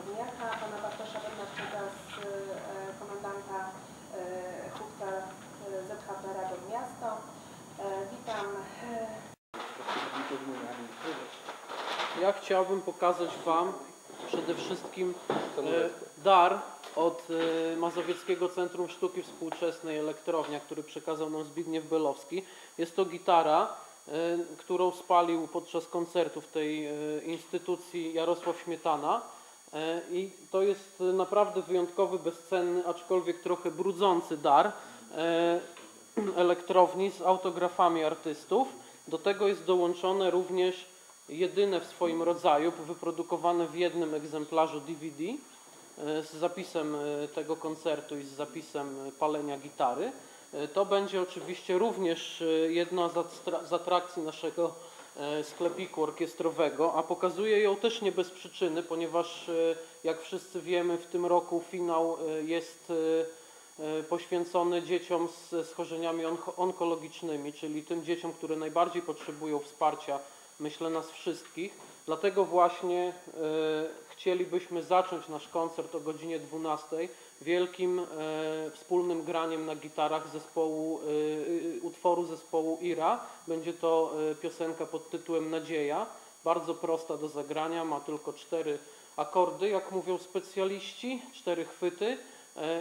Pana Bartosza Bednarczyka z e, komendanta e, hutka e, ZHP Radom Miasto. Witam. Ja chciałbym pokazać Wam przede wszystkim dar od Mazowieckiego Centrum Sztuki Współczesnej Elektrownia, który przekazał nam Zbigniew Belowski. Jest to gitara, którą spalił podczas koncertu w tej instytucji Jarosław Śmietana. E, I to jest naprawdę wyjątkowy, bezcenny, aczkolwiek trochę brudzący dar e, elektrowni z autografami artystów. Do tego jest dołączone również jedyne w swoim rodzaju, wyprodukowane w jednym egzemplarzu DVD e, z zapisem tego koncertu i z zapisem palenia gitary. To będzie oczywiście również jedna z atrakcji naszego sklepiku orkiestrowego, a pokazuję ją też nie bez przyczyny, ponieważ e, jak wszyscy wiemy w tym roku finał e, jest e, e, poświęcony dzieciom z schorzeniami onko- onkologicznymi, czyli tym dzieciom, które najbardziej potrzebują wsparcia, myślę, nas wszystkich. Dlatego właśnie e, chcielibyśmy zacząć nasz koncert o godzinie 12 wielkim e, wspólnym graniem na gitarach zespołu, e, utworu zespołu Ira. Będzie to piosenka pod tytułem Nadzieja, bardzo prosta do zagrania, ma tylko cztery akordy, jak mówią specjaliści, cztery chwyty.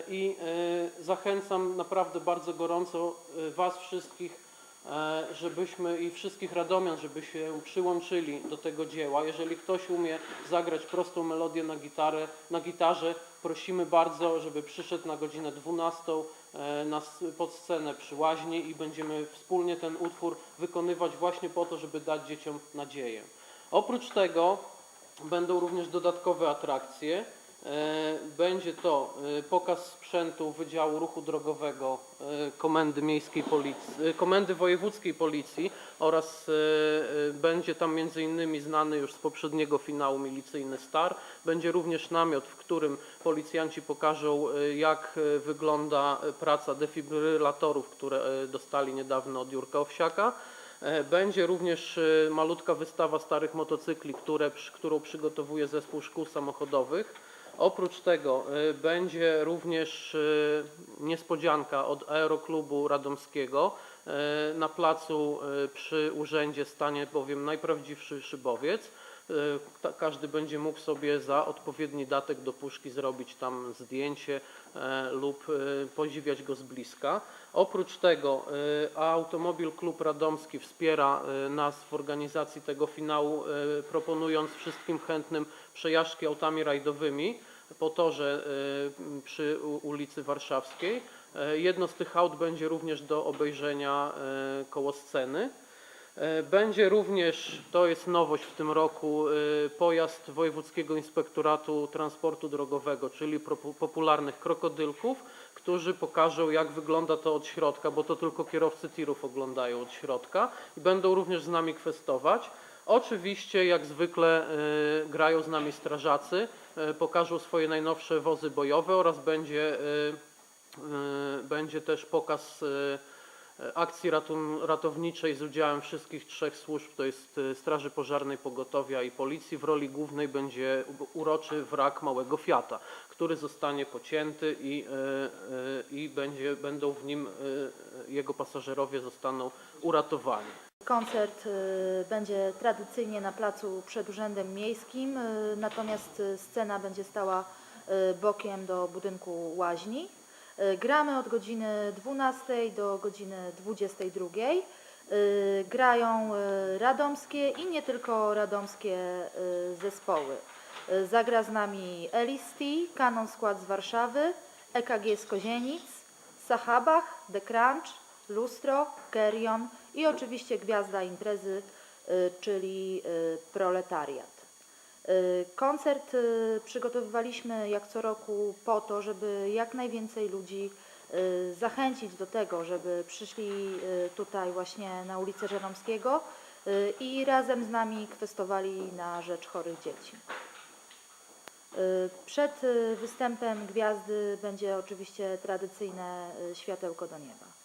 I zachęcam naprawdę bardzo gorąco Was wszystkich, żebyśmy i wszystkich Radomian, żeby się przyłączyli do tego dzieła. Jeżeli ktoś umie zagrać prostą melodię na, gitarę, na gitarze, prosimy bardzo, żeby przyszedł na godzinę 12 e, na, pod scenę przy łaźni i będziemy wspólnie ten utwór wykonywać właśnie po to, żeby dać dzieciom nadzieję. Oprócz tego Będą również dodatkowe atrakcje. E, Będzie to e, pokaz sprzętu Wydziału Ruchu Drogowego e, Komendy Miejskiej Policji, Komendy Wojewódzkiej Policji oraz będzie tam między innymi znany już z poprzedniego finału milicyjny Star. Będzie również namiot, w którym policjanci pokażą jak wygląda praca defibrylatorów, które dostali niedawno od Jurka Owsiaka. Będzie również malutka wystawa starych motocykli, które, którą przygotowuje zespół szkół samochodowych. Oprócz tego e, będzie również e, niespodzianka od Aeroklubu Radomskiego. E, Na placu e, przy urzędzie stanie bowiem najprawdziwszy szybowiec. E, Każdy będzie mógł sobie za odpowiedni datek do puszki zrobić tam zdjęcie lub podziwiać go z bliska. Oprócz tego Automobil Klub Radomski wspiera nas w organizacji tego finału, proponując wszystkim chętnym przejażdżki autami rajdowymi po torze e, przy u- ulicy Warszawskiej. E, Jedno z tych aut będzie również do obejrzenia e, koło sceny. E, Będzie również, to jest nowość w tym roku, pojazd Wojewódzkiego Inspektoratu Transportu Drogowego, czyli popularnych krokodylków, którzy pokażą jak wygląda to od środka, bo to tylko kierowcy tirów oglądają od środka i będą również z nami kwestować. Oczywiście, jak zwykle, e, grają z nami strażacy, e, pokażą swoje najnowsze wozy bojowe oraz będzie, e, będzie też pokaz akcji ratowniczej z udziałem wszystkich trzech służb, to jest Straży Pożarnej, Pogotowia i Policji. W roli głównej będzie uroczy wrak małego Fiata, który zostanie pocięty i, i będzie, będą w nim, jego pasażerowie zostaną uratowani. Koncert y, będzie tradycyjnie na placu przed Urzędem Miejskim, y, natomiast y, scena będzie stała bokiem do budynku łaźni. Gramy od godziny 12 do godziny 22. Y, Grają radomskie i nie tylko radomskie zespoły. Zagra z nami Elisty, Kanon Skład z Warszawy, EKG z Kozienic, Sahabach, The Crunch, Lustro, Kerion i oczywiście gwiazda imprezy, y, czyli y, Proletariat. Y, Koncert przygotowywaliśmy jak co roku po to, żeby jak najwięcej ludzi zachęcić do tego, żeby przyszli tutaj właśnie na ulicę Żeromskiego i razem z nami kwestowali na rzecz chorych dzieci. Przed występem gwiazdy będzie oczywiście tradycyjne światełko do nieba.